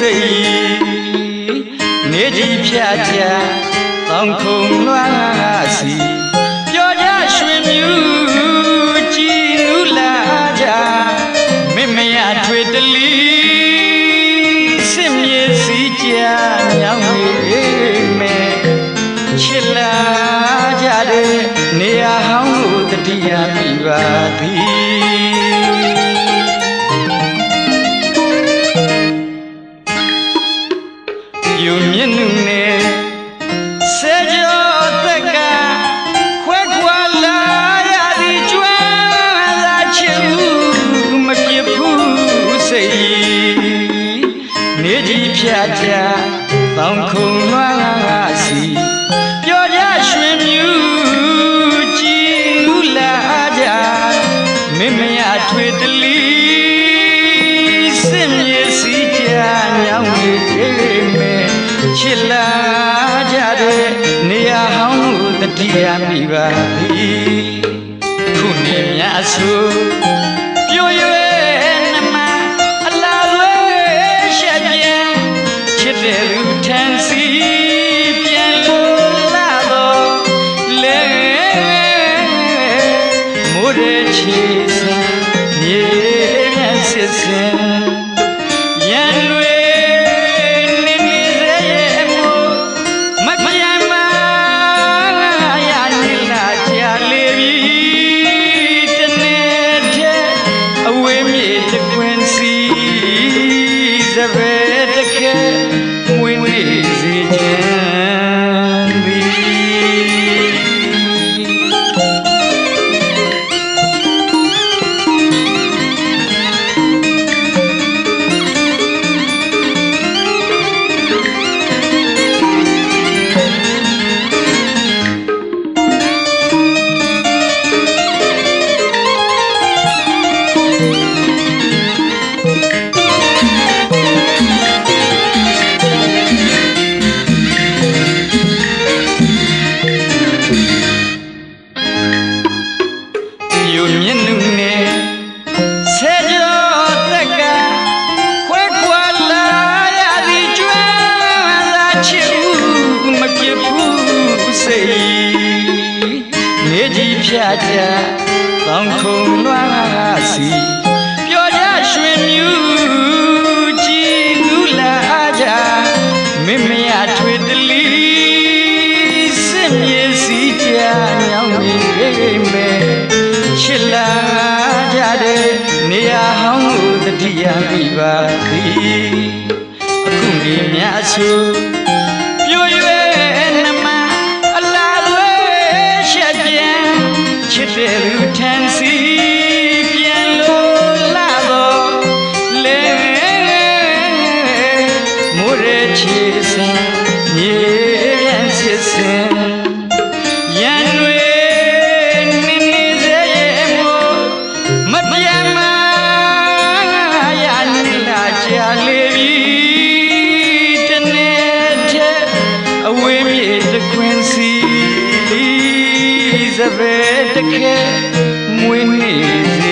စိတ်နေကြီးဖြာချာတောင်းခုံလွှမ်းစီပြောကြရွှင်မြူးကြည်နူးလာကြမင်းမရထွေတလီစစ်မြေစီကြညောင်းနေမယ်ချစ်လာကြတဲ့နေရာဟောင်းကိုတတိယပြပါသည် နေကြီးဖြာချာတောင်းခုံလွှမ်းစီပြောကြရွှင်မြူးကြည်လူလာကြမင်းမရထွေတလီစစ်မြေစီကြညောင်းနေမယ်ချစ်လာကြတဲ့နေရာဟောင်းကိုတတိယမိပါသည်ခုနေများဆို စ်တဲ့လူထန်စီပြန်လို့လာတော့လေမိုးရဲ့ချီစံမြေပြန်စစ်စင်ရန်တွေနေနေစေမို့မပြန်မရနေလာကြလေပြီတနေ့တည်းအဝေးမြေတကွင်းစီ စပယ်တခဲမွေးနေစေခြင်း မြင့်နုနဲ့ဆဲကြောတက်ကခွဲခွာလာရသည်ကျွမ်းသာချစ်ဦးမပြစ်ဘူးစိတ်နေကြီးဖြာချာတောင်းခုံလွှမ်းစီ တတိယမိပါသည်အခုနေများဆိုပြိုရွယ်နှမအလားလွဲရှက်ပြန်ချစ်တဲ့လူထန်စီပြန်လို့လာတော့လေမိုးရဲ့ချီစံမြေပြန်စစ်စင် တခွင်စီစပယ်တခဲမွေးနေစ